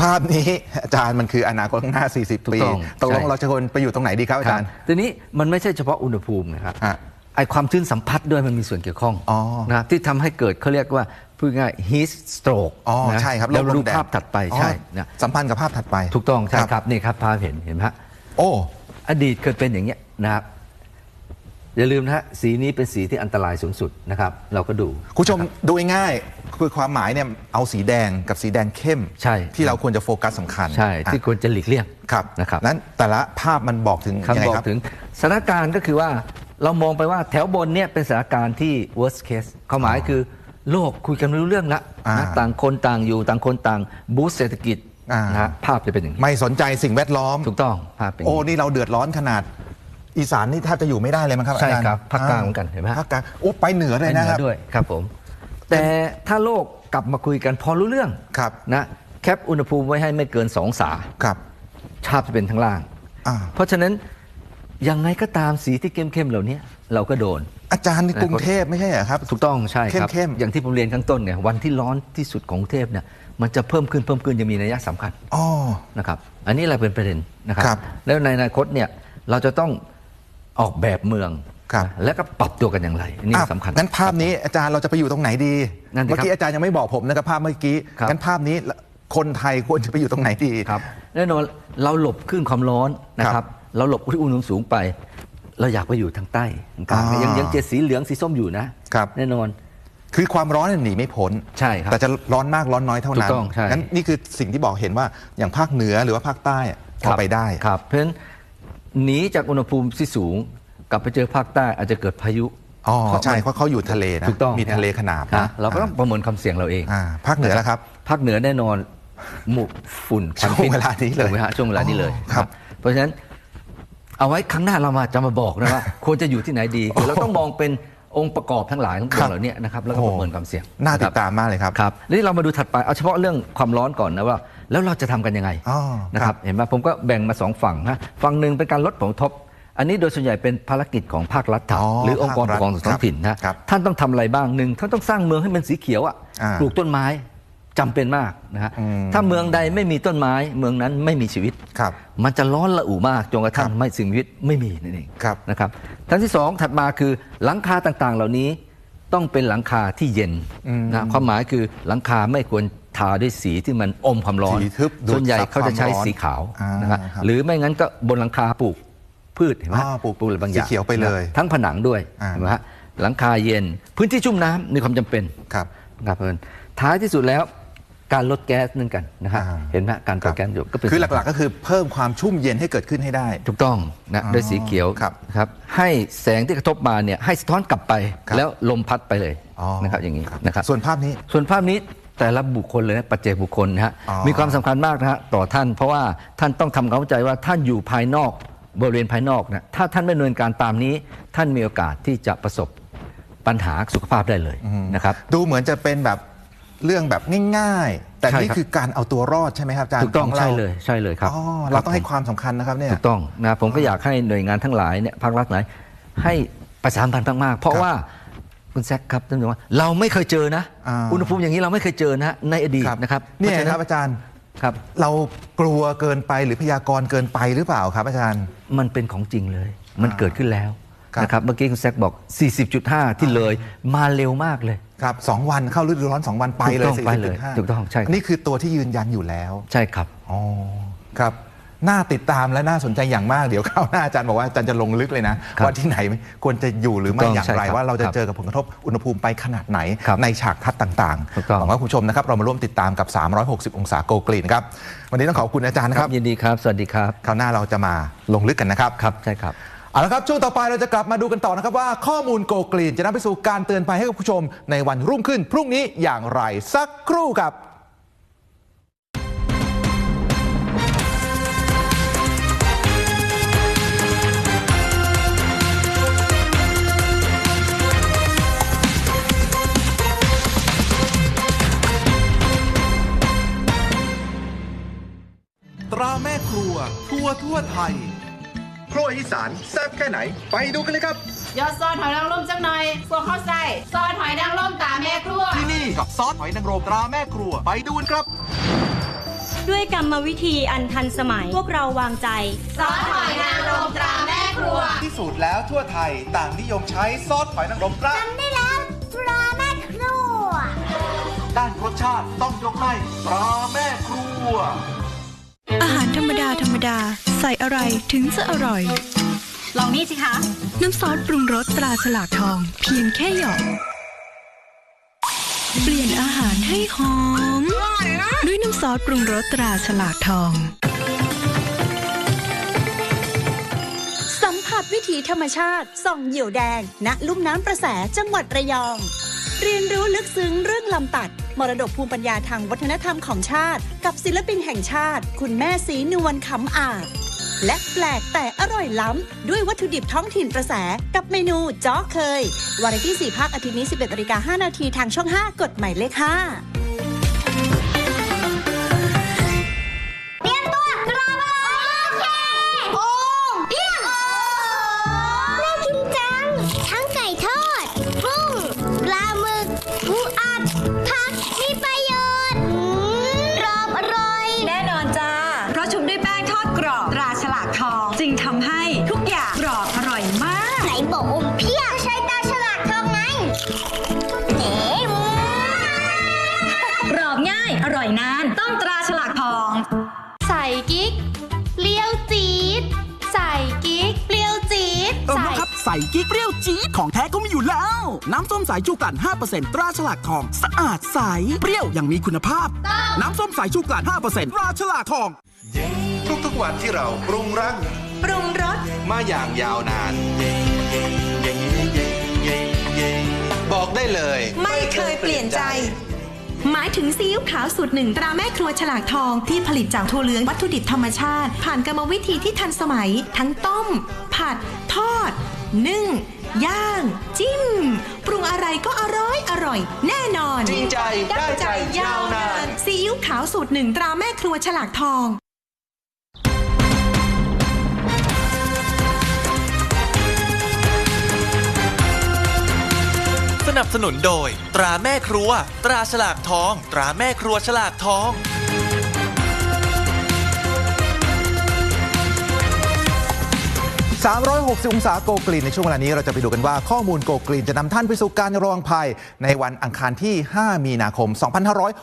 [SPEAKER 1] ภาพนี้อาจารย์มันคืออนาคตข้างหน้า 40
[SPEAKER 2] ถูก
[SPEAKER 1] ปี
[SPEAKER 2] ต้อง
[SPEAKER 1] ตกลง
[SPEAKER 2] ใช่
[SPEAKER 1] เราจะควรไปอยู่ตรงไหนดีครับอาจารย์
[SPEAKER 2] ครับทีนี้มันไม่ใช่เฉพาะอุณหภูมินะครับ
[SPEAKER 1] ฮะ
[SPEAKER 2] ไอความชื้นสัมผัสด้วยมันมีส่วนเกี่ยวข้อง
[SPEAKER 1] อ๋อ
[SPEAKER 2] นะครับที่ทำให้เกิดเขาเรียกว่าพูดง่าย heat stroke
[SPEAKER 1] อ๋อ
[SPEAKER 2] นะ
[SPEAKER 1] ใช่ครับ
[SPEAKER 2] แล้ว
[SPEAKER 1] โรคล
[SPEAKER 2] ดู
[SPEAKER 1] มแดด
[SPEAKER 2] ภาพถัดไป
[SPEAKER 1] อ๋อ
[SPEAKER 2] ใช่นะ
[SPEAKER 1] สัมพันธ์กับภาพถัดไป
[SPEAKER 2] ถูกต้องใช่
[SPEAKER 1] ครับ
[SPEAKER 2] ครับนี่ครับภาพเห็นเห็นไหมฮะ
[SPEAKER 1] โอ้
[SPEAKER 2] อดีตเคยเป็นอย่างเงี้ยนะครับ อย่าลืมนะฮะสีนี้เป็นสีที่อันตรายสูงสุดนะครับ เราก็ดู
[SPEAKER 1] คุณผู้ชมดูง่ายๆคือความหมายเนี่ยเอาสีแดงกับสีแดงเข้ม
[SPEAKER 2] ใช่
[SPEAKER 1] ที่เราควรจะโฟกัสสำคัญ
[SPEAKER 2] ใช่ที่
[SPEAKER 1] อะ
[SPEAKER 2] ควรจะหลีกเลี่ยง
[SPEAKER 1] ครับ
[SPEAKER 2] นะครับ
[SPEAKER 1] นั้นแต่ละภาพมันบอกถึงยังไง
[SPEAKER 2] คำบอก
[SPEAKER 1] ครับ
[SPEAKER 2] ถึงสถานการณ์ก็คือว่าเรามองไปว่าแถวบนเนี่ยเป็นสถานการณ์ที่ worst case ความหมายคือโลกคุยกันไม่รู้เรื่องละ
[SPEAKER 1] อ่า
[SPEAKER 2] นะต่างคนต่างอยู่ต่างคนต่างบูสต์เศรษฐกิจ
[SPEAKER 1] อ่าน
[SPEAKER 2] นะฮะภาพจะเป็นอย่างนี้
[SPEAKER 1] ไม่สนใจสิ่งแวดล้อม
[SPEAKER 2] ถูกต้องภาพเป็นอย่าง
[SPEAKER 1] โอ้
[SPEAKER 2] นี้
[SPEAKER 1] นี่เราเดือดร้อนขนาด อีสานนี่แทบจะอยู่ไม่ได้เลยมั้งครับ
[SPEAKER 2] ใช่
[SPEAKER 1] อาจารย์
[SPEAKER 2] ครับภาคกลางเหมือนกันเห็นไหมฮะ
[SPEAKER 1] ภาคกลางโอ้ไปเหนือเลย
[SPEAKER 2] ไปเห
[SPEAKER 1] นะ
[SPEAKER 2] นื
[SPEAKER 1] ค
[SPEAKER 2] อ
[SPEAKER 1] รับ
[SPEAKER 2] ด้วยครับผม แต่ถ้าโลกกลับมาคุยกันพอรู้เรื่อง
[SPEAKER 1] ครับ
[SPEAKER 2] นะแคปอุณหภูมิไว้ให้ไม่เกิน2องศา
[SPEAKER 1] ครับ
[SPEAKER 2] ชาบจะเป็นทั้งล่าง
[SPEAKER 1] อ่า
[SPEAKER 2] เพราะฉะนั้นยังไงก็ตามสีที่เข้มๆเหล่านี้เราก็โดน
[SPEAKER 1] อาจารย์ในกรุงเทพไม่ใช่เหรอครับ
[SPEAKER 2] ถูกต้องใช่ครับ
[SPEAKER 1] เข้มๆ
[SPEAKER 2] อย่างที่ผมเรียนข้างต้นเนี่ยวันที่ร้อนที่สุดของกรุงเทพเนี่ยมันจะเพิ่มขึ้นเพิ่มขึ้นจะมีนัยสำคัญ
[SPEAKER 1] อ๋อ
[SPEAKER 2] นะครับ อันนี้แหละเป็นประเด็นนะครับ
[SPEAKER 1] ครับ
[SPEAKER 2] แล้วในอนาคตเนี่ยเราจะต้อง ออกแบบเมือง
[SPEAKER 1] ครับ
[SPEAKER 2] นะและก็ปรับตัวกันอย่างไรอันนี่
[SPEAKER 1] อะ
[SPEAKER 2] สำคัญ
[SPEAKER 1] งั้นภาพนี้อาจารย์เราจะไปอยู่ตรงไหนดี
[SPEAKER 2] นั่นสิ
[SPEAKER 1] เมื่อกี้
[SPEAKER 2] ครับ
[SPEAKER 1] อาจารย์ยังไม่บอกผมนะครับภาพเมื่อกี้
[SPEAKER 2] ครับ
[SPEAKER 1] งั้นภาพนี้คนไทยควรจะไปอยู่ตรงไหนดี
[SPEAKER 2] ครับแน่นอนเราหลบขึ้นความร้อนนะค
[SPEAKER 1] ครั
[SPEAKER 2] รับ
[SPEAKER 1] บ
[SPEAKER 2] เราหลบอุณหภูมิสูงไป เราอยากไปอยู่ทางใต้ทางกลาง
[SPEAKER 1] อ่ายั
[SPEAKER 2] ยังยังเจดสีเหลืองสีส้มอยู่นะครับ แน่นอน
[SPEAKER 1] คือความร้อนเนี่ยหนีไม่พ้น
[SPEAKER 2] ใช่ครับ
[SPEAKER 1] แต่จะร้อนมากร้อนน้อยเท่านั้น
[SPEAKER 2] ถูกต้องใช่
[SPEAKER 1] งั้นนี่คือสิ่งที่บอกเห็นว่าอย่างภาคเหนือหรือว่าภาคใต้อะพอไปได้
[SPEAKER 2] ครับเพราะฉะนั้น หนีจากอุณหภูมิที่สูง กลับไปเจอภาคใต้อาจจะเกิดพายุ
[SPEAKER 1] อ๋อ
[SPEAKER 2] เพราะ
[SPEAKER 1] ใช่
[SPEAKER 2] มัน
[SPEAKER 1] เพราะเขาอยู่ทะเลนะ
[SPEAKER 2] ถูกต้อง
[SPEAKER 1] มีทะเลขนาบ
[SPEAKER 2] นะ
[SPEAKER 1] นะ
[SPEAKER 2] เราก็ต้องประเมินความเสี่ยงเราเอง
[SPEAKER 1] อ่าภาคเหนือแล้วครับ
[SPEAKER 2] ภาคเหนือแน่นอนหมู่ฝุ่นควัน
[SPEAKER 1] ช่วง
[SPEAKER 2] พิษ
[SPEAKER 1] เวลานี้เลย
[SPEAKER 2] ถูกไหมฮะช่วงเวลานี้เลย
[SPEAKER 1] อ๋อครับ
[SPEAKER 2] เพราะฉะนั้นเอาไว้ครั้งหน้าเรามาจะมาบอกนะว่าควรจะอยู่ที่ไหนดีคือเราต้องมองเป็น องค์ประกอบทั้งหลายทั้งปวงเหล่านี้นะครับแล้วก็ประเมินความเสี่ยง
[SPEAKER 1] น่าติะ
[SPEAKER 2] ค
[SPEAKER 1] ด
[SPEAKER 2] รับ
[SPEAKER 1] ตามมากเลยครับ
[SPEAKER 2] ครับนี่เรามาดูถัดไปเอาเฉพาะเรื่องความร้อนก่อนนะว่า แล้วเราจะทำกันยังไง
[SPEAKER 1] อ๋อ
[SPEAKER 2] นะครับเห็นไหมผมก็แบ่งมาสองฝั่งนะฝั่งหนึ่งเป็นการลดผลกระทบ อันนี้โดยส่วนใหญ่เป็นภารกิจของภาครัฐทำ
[SPEAKER 1] อ๋อ
[SPEAKER 2] หรือองค์กรปกครอง
[SPEAKER 1] ภาครัฐ
[SPEAKER 2] ท้องถิ่นนะครับท่านต้องทำอะไรบ้างหนึ่งท่านต้องสร้างเมืองให้เป็นสีเขียวอะ
[SPEAKER 1] อ่า
[SPEAKER 2] ปลูกต้นไม้ จำเป็นมากนะฮะ
[SPEAKER 1] อืม
[SPEAKER 2] ถ้าเมืองใดไม่มีต้นไม้ เมืองนั้นไม่มีชีวิต
[SPEAKER 1] ครับ
[SPEAKER 2] มันจะร้อนระอุมากจนกระทั่ง
[SPEAKER 1] ครับ
[SPEAKER 2] ไม่สิ่งมีชีวิตไม่มีนั่นเอง
[SPEAKER 1] ครับ
[SPEAKER 2] นะครับทั้งที่สองถัดมาคือหลังคาต่างๆ เหล่านี้ต้องเป็นหลังคาที่เย็น
[SPEAKER 1] อืม
[SPEAKER 2] นะความหมายคือหลังคาไม่ควรทาด้วยสีที่มันอมความร้อน
[SPEAKER 1] สีทึบดูด
[SPEAKER 2] ส่วนใหญ่
[SPEAKER 1] ซับ
[SPEAKER 2] เขาจะใช้
[SPEAKER 1] ความร้อน
[SPEAKER 2] สีขาว
[SPEAKER 1] อ่าน
[SPEAKER 2] นะครับ
[SPEAKER 1] ครับ
[SPEAKER 2] หรือไม่งั้นก็บนหลังคาปลูกพืชเห็นไหม
[SPEAKER 1] อ่าปลูก
[SPEAKER 2] อะไรบางอย่าง
[SPEAKER 1] สีเขียวไปเลย
[SPEAKER 2] นะทั้งผนังด้วย
[SPEAKER 1] อ่า
[SPEAKER 2] เห็นไหมฮะหลังคาเย็น พื้นที่ชุ่มน้ำมีความจำเป็น
[SPEAKER 1] ครับ
[SPEAKER 2] ครับเพื่อนท้ายที่สุดแล้ว การลดแก๊สนั่นกันนะฮะ
[SPEAKER 1] อ่า
[SPEAKER 2] เห็นไหมการลดแก๊สอยู่ก็เป็น
[SPEAKER 1] คือหลักๆก็คือเพิ่มความชุ่มเย็นให้เกิดขึ้นให้ได้
[SPEAKER 2] ถูกต้องนะ
[SPEAKER 1] อ๋อ
[SPEAKER 2] ด้วยสีเขียว
[SPEAKER 1] ครับ
[SPEAKER 2] ครับให้แสงที่กระทบมาเนี่ยให้สะท้อนกลับไป
[SPEAKER 1] ครับ
[SPEAKER 2] แล้วลมพัดไปเลย
[SPEAKER 1] อ๋อ
[SPEAKER 2] นะครับอย่างนี้นะครับ
[SPEAKER 1] ส่วนภาพนี้
[SPEAKER 2] ส่วนภาพนี้แต่ละบุคคลเลยนะปัจเจกบุคคลนะฮะ
[SPEAKER 1] อ๋อ
[SPEAKER 2] มีความสำคัญมากนะฮะต่อท่าน เพราะว่าท่านต้องทำความเข้าใจว่าท่านอยู่ภายนอกบริเวณภายนอกนะถ้าท่านไม่ดำเนินการตามนี้ ท่านมีโอกาสที่จะประสบปัญหาสุขภาพได้เลยนะครับ
[SPEAKER 1] ดูเหมือนจะเป็นแบบ เรื่องแบบง่ายๆ แต่
[SPEAKER 2] ใช่
[SPEAKER 1] นี่
[SPEAKER 2] ครับ
[SPEAKER 1] คือการเอาตัวรอดใช่ไหมครับอาจารย์
[SPEAKER 2] ถูกต้อง
[SPEAKER 1] ขรา
[SPEAKER 2] ใช่เลยใช่เลยครับ
[SPEAKER 1] อ๋อเราต้องให้
[SPEAKER 2] บผม
[SPEAKER 1] ความสำคัญนะครับเนี่ย
[SPEAKER 2] ถูกต้องนะผมก็อยากให้หน่วยงานทั้งหลายเนี่ยภาครัฐไหนให้ประชาสัมพันธ์มากๆเพราะ
[SPEAKER 1] ครับ
[SPEAKER 2] ว่าคุณแซคครับท่านผู้ชมว่าเราไม่เคยเจอนะ
[SPEAKER 1] อ่า
[SPEAKER 2] อุณหภูมิอย่างนี้เราไม่เคยเจอนะฮะในอดีต
[SPEAKER 1] ครับ
[SPEAKER 2] นะครับ
[SPEAKER 1] เนี่ย
[SPEAKER 2] พาะฉะ
[SPEAKER 1] ครับอาจารย์
[SPEAKER 2] ครับ
[SPEAKER 1] เรากลัวเกินไปหรือพยากรณ์เกินไปหรือเปล่าครับ อาจารย์
[SPEAKER 2] มันเป็นของจริงเลย มันเกิดขึ้นแล้ว
[SPEAKER 1] ครับ
[SPEAKER 2] นะครับ เมื่อกี้คุณแซคบอก 40.5 ที่เลย มาเร็วมากเลย
[SPEAKER 1] ครับสองวันเข้าฤดูร้อนสองวันไปเลย
[SPEAKER 2] ถูกต้องไปเลย
[SPEAKER 1] 40.5
[SPEAKER 2] ถูกต้องใช่ครับ
[SPEAKER 1] นี่คือตัวที่ยืนยันอยู่แล้ว
[SPEAKER 2] ใช่ครับ
[SPEAKER 1] อ๋อครับน่าติดตามและน่าสนใจอย่างมากเดี๋ยวคราวหน้าอาจารย์บอกว่าอาจารย์จะลงลึกเลยนะครับว่าที่ไหนควรจะอยู่หรือไม่
[SPEAKER 2] ถูกต้อง
[SPEAKER 1] อย่างไร
[SPEAKER 2] ใช่ครับ
[SPEAKER 1] ว่าเราจะ
[SPEAKER 2] ครับ
[SPEAKER 1] เจอกับผลกระทบอุณหภูมิไปขนาดไหน
[SPEAKER 2] ครับ
[SPEAKER 1] ในฉากทัศน์ต่าง
[SPEAKER 2] ถูกต้อง
[SPEAKER 1] หวังว่าคุณผู้ชมนะครับเรามาร่วมติดตามกับ 360 องศาโกลกรีนครับวันนี้ต้องขอบคุณอาจารย์นะครับ
[SPEAKER 2] ยินดีครับ สวัสดีครับ
[SPEAKER 1] คราวหน้าเราจะมาลงลึกกันนะครับ
[SPEAKER 2] ครับใช่ครับ
[SPEAKER 1] เอาละครับ ช่วงต่อไปเราจะกลับมาดูกันต่อนะครับว่าข้อมูลโกลกรีนจะนำไปสู่การเตือนภัยให้กับผู้ชมในวันรุ่งขึ้น พรุ่งนี้อย่างไรสักครู่ครับ
[SPEAKER 4] ตราแม่ครัว ทั่วทั่วไทย
[SPEAKER 1] ครัวอีสานแซ่บแค่ไหน ไปดูกันเลยครับ
[SPEAKER 3] ยอดซอนหอยนางรมจังหน่อยส่วนเข้าใส่ซอนหอยนางรมตาแม่ครัว
[SPEAKER 4] ที่นี่กับซอสหอยนางรมตราแม่ครัว ไปดูกันครับ
[SPEAKER 5] ด้วยกรรมวิธีอันทันสมัยพวกเราวางใจ
[SPEAKER 3] ซอสหอยนางรมตราแม่ครัว
[SPEAKER 11] ที่สุดแล้วทั่วไทยต่างนิยมใช้ซอสหอยนางรมตรา
[SPEAKER 6] ทำได้แล้วปลาแม่ครัว
[SPEAKER 11] ด้านรสชาติต้องยกให้ตราแม่ครัว
[SPEAKER 10] อาหารธรรมดา ธรรมดา ใส่อะไรถึงจะอร่อย
[SPEAKER 5] ลองนี่สิคะ
[SPEAKER 10] น้ำซอสปรุงรสตราฉลากทอง เพียงแค่หยอดเปลี่ยนอาหารให้หอม ด้วยน้ำซอสปรุงรสตราฉลากทอง
[SPEAKER 9] สัมผัสวิถีธรรมชาติส่องเหยี่ยวแดงณลุ่มน้ำประแสจังหวัดระยอง เรียนรู้ลึกซึ้งเรื่องลำตัด มรดกภูมิปัญญาทางวัฒนธรรมของชาติ กับศิลปินแห่งชาติ คุณแม่สีนวลขำอาจ และแปลกแต่อร่อยล้ำ ด้วยวัตถุดิบท้องถิ่นประแส กับเมนูจ้อเคย วาไรตี้สี่ภาคอาทิตย์นี้ 11นาฬิกา5นาทีทางช่อง 5 กดหมายเลข 5ำ
[SPEAKER 8] ส้มสายชูกลั่น 5%ตราฉลากทอง สะอาดใส เปรี้ยวอย่างมีคุณภาพ น้ำส้มสายชูกลั่น 5%ตราฉลากทอง
[SPEAKER 11] ทุกๆวันที่เราปรุงรัก
[SPEAKER 5] ปรุงรส
[SPEAKER 11] มาอย่างยาวนาน บอกได้เลย
[SPEAKER 5] ไม่เคยเปลี่ยนใจ หมายถึงซีอิ๊วขาวสูตรหนึ่งตราแม่ครัวฉลากทองที่ผลิตจากถั่วเหลืองวัตถุดิบธรรมชาติ ผ่านกรรมวิธีที่ทันสมัย ทั้งต้ม ผัด ทอด นึ่ง ย่าง จิ้ม ปรุงอะไรก็อร่อยอร่อย แน่นอน
[SPEAKER 11] จริงใจได้ใจยาวนาน
[SPEAKER 5] ซีอิ๊วขาวสูตรหนึ่งตราแม่ครัวฉลากทอง
[SPEAKER 4] สนับสนุนโดย ตราแม่ครัว ตราฉลากทอง ตราแม่ครัวฉลากทอง
[SPEAKER 1] 360 องศาโกกรีนในช่วงเวลานี้เราจะไปดูกันว่าข้อมูลโกกรีนจะนำท่านไปสู่การระวังภัย ในวันอังคารที่ 5 มีนาคม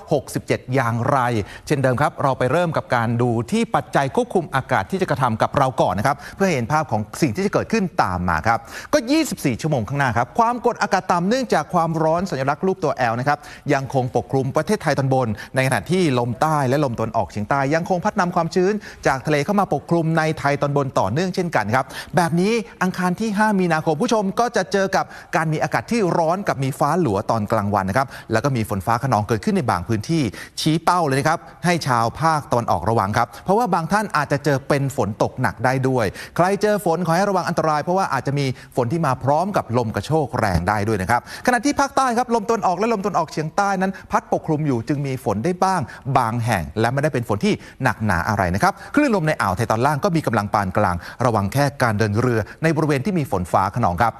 [SPEAKER 1] 2567 อย่างไร เช่นเดิมครับ เราไปเริ่มกับการดูที่ปัจจัยควบคุมอากาศที่จะกระทำกับเราก่อนนะครับ เพื่อเห็นภาพของสิ่งที่จะเกิดขึ้นตามมาครับก็ 24 ชั่วโมงข้างหน้าครับความกดอากาศต่ำเนื่องจากความร้อนสัญลักษณ์รูปตัว L นะครับยังคงปกคลุมประเทศไทยตอนบน ในขณะที่ลมใต้และลมตะวันออกเฉียงใต้ยังคงพัดนำความชื้น จากทะเลเข้ามาปกคลุมในไทยตอนบนต่อเนื่องเช่นกันครับแบบนี้อังคารที่ 5 มีนาคมผู้ชมก็จะเจอกับการมีอากาศที่ร้อนกับมีฟ้าหลัวตอนกลางวันนะครับแล้วก็มีฝนฟ้าขนองเกิดขึ้นในบางพื้นที่ชี้เป้าเลยนะครับให้ชาวภาคตะวันออกระวังครับ เพราะว่าบางท่านอาจจะเจอเป็นฝนตกหนักได้ด้วย ใครเจอฝนขอให้ระวังอันตราย เพราะว่าอาจจะมีฝนที่มาพร้อมกับลมกระโชกแรงได้ด้วยนะครับขณะที่ภาคใต้ครับลมตะวันออกและลมตะวันออกเฉียงใต้นั้น พัดปกคลุมอยู่จึงมีฝนได้บ้าง บางแห่งและไม่ได้เป็นฝนที่หนักหนาอะไรนะครับคลื่นลมในอ่าวไทยตอนล่างก็มีกำลังปานกลาง ระวังแค่การเดินเรือ ในบริเวณที่มีฝนฟ้าขนองครับ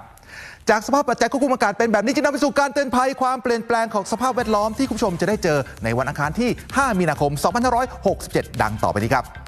[SPEAKER 1] จากสภาพปัจจัยควบคุมอากาศเป็นแบบนี้จึงนำไปสู่การเตือนภัยความเปลี่ยนแปลงของสภาพแวดล้อมที่คุณผู้ชมจะได้เจอในวันอังคารที่ 5 มีนาคม 2567 ดังต่อไปนี้ครับ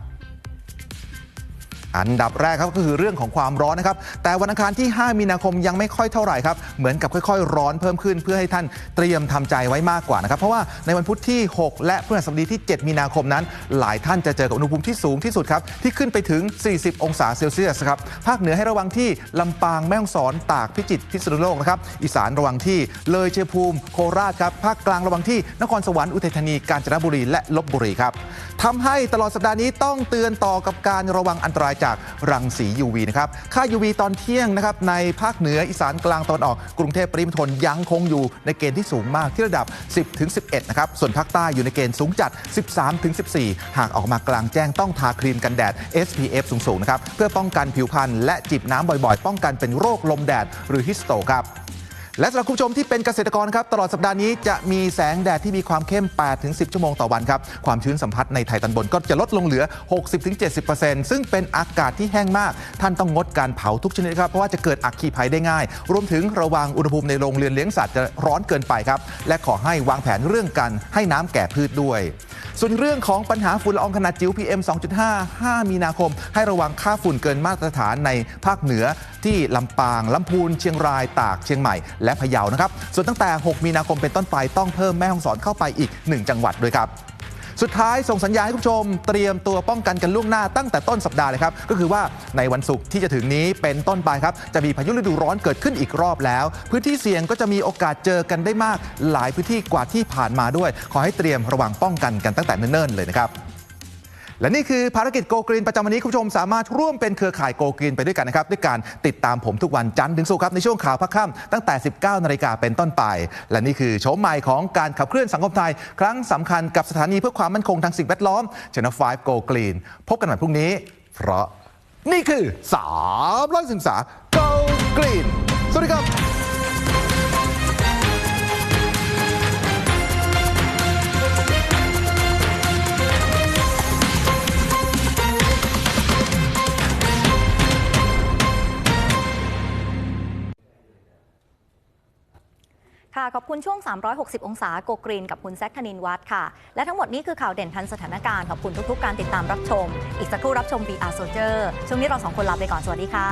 [SPEAKER 1] อันดับแรกครับก็คือเรื่องของความร้อนนะครับ แต่วันอังคารที่ 5 มีนาคมยังไม่ค่อยเท่าไหร่ครับ เหมือนกับค่อยๆ ร้อนเพิ่มขึ้นเพื่อให้ท่านเตรียมทำใจไว้มากกว่านะครับ เพราะว่าในวันพุธที่ 6 และพฤหัสบดีที่ 7 มีนาคมนั้น หลายท่านจะเจอกับอุณหภูมิที่สูงที่สุดครับ ที่ขึ้นไปถึง 40 องศาเซลเซียสครับ ภาคเหนือให้ระวังที่ลำปางแม่ฮ่องสอนตากพิจิตรพิษณุโลกนะครับ อีสานระวังที่เลยเชียงภูมิ โคราชครับ ภาคกลางระวังที่นครสวรรค์อุทัยธานีกาญจนบุรีและลบบุรีครับทำให้ตลอดสัปดาห์นี้ต้องเตือนต่อกับการระวังอันตรายจากรังสี UV นะครับ ค่า UV ตอนเที่ยงนะครับในภาคเหนืออีสานกลางตอนออก กรุงเทพปริมณฑลยังคงอยู่ในเกณฑ์ที่สูงมากที่ระดับ 10ถึง11 นะครับ ส่วนภาคใต้อยู่ในเกณฑ์สูงจัด 13ถึง14 หากออกมากลางแจ้งต้องทาครีมกันแดด SPF สูงๆนะครับเพื่อป้องกันผิวพรรณและจิบน้ำบ่อยๆ ป้องกันเป็นโรคลมแดดหรือฮิสโตครับ และสำหรับคุณผู้ชมที่เป็นเกษตรกรครับตลอดสัปดาห์นี้จะมีแสงแดดที่มีความเข้ม 8-10 ชั่วโมงต่อวันครับความชื้นสัมผัสในไทยตอนบนก็จะลดลงเหลือ 60-70%ซึ่งเป็นอากาศที่แห้งมาก ท่านต้องงดการเผาทุกชนิดครับเพราะว่าจะเกิดอัคคีภัยได้ง่าย รวมถึงระวังอุณหภูมิในโรงเรือนเลี้ยงสัตว์จะร้อนเกินไปครับและขอให้วางแผนเรื่องการให้น้ำแก่พืชด้วย ส่วนเรื่องของปัญหาฝุ่นละอองขนาดจิ๋ว PM 2.5 5 มีนาคม ให้ระวังค่าฝุ่นเกินมาตรฐานในภาคเหนือที่ลำปางลำพูนเชียงรายตากเชียงใหม่และพะเยานะครับ ส่วนตั้งแต่ 6 มีนาคมเป็นต้นไปต้องเพิ่มแม่ฮ่องสอนเข้าไปอีก 1 จังหวัดด้วยครับสุดท้ายส่งสัญญาณให้คุณผู้ชม เตรียมตัวป้องกันกันล่วงหน้าตั้งแต่ต้นสัปดาห์เลยครับ ก็คือว่าในวันศุกร์ที่จะถึงนี้เป็นต้นไปครับ จะมีพายุฤดูร้อนเกิดขึ้นอีกรอบแล้ว พื้นที่เสี่ยงก็จะมีโอกาสเจอกันได้มาก หลายพื้นที่กว่าที่ผ่านมาด้วย ขอให้เตรียมระวังป้องกันกันตั้งแต่เนิ่นๆเลยนะครับ และนี่คือภารกิจโกกรีนประจำวันนี้คุณผู้ชมสามารถร่วมเป็นเครือข่ายโกกรีนไปด้วยกันนะครับ ด้วยการติดตามผมทุกวันจันทร์ถึงศุกร์ครับในช่วงข่าวพักค่ำตั้งแต่ 19นาฬิกาเป็นต้นไป และนี่คือโฉมใหม่ของการขับเคลื่อนสังคมไทย ครั้งสำคัญกับสถานีเพื่อความมั่นคงทางสิ่งแวดล้อม Channel 5 Go Green พบกันใหม่พรุ่งนี้ เพราะนี่คือ300ศึกษา Go Green สวัสดีครับ
[SPEAKER 12] ค่ะ ขอบคุณช่วง 360 องศาโกกรีน กับคุณแซคคณินวัฒน์ค่ะ และทั้งหมดนี้คือข่าวเด่นทันสถานการณ์ ขอบคุณทุกๆ การติดตามรับชม อีกสักครู่รับชม VR Soldier ช่วงนี้เราสองคนลาไปก่อน สวัสดีค่ะ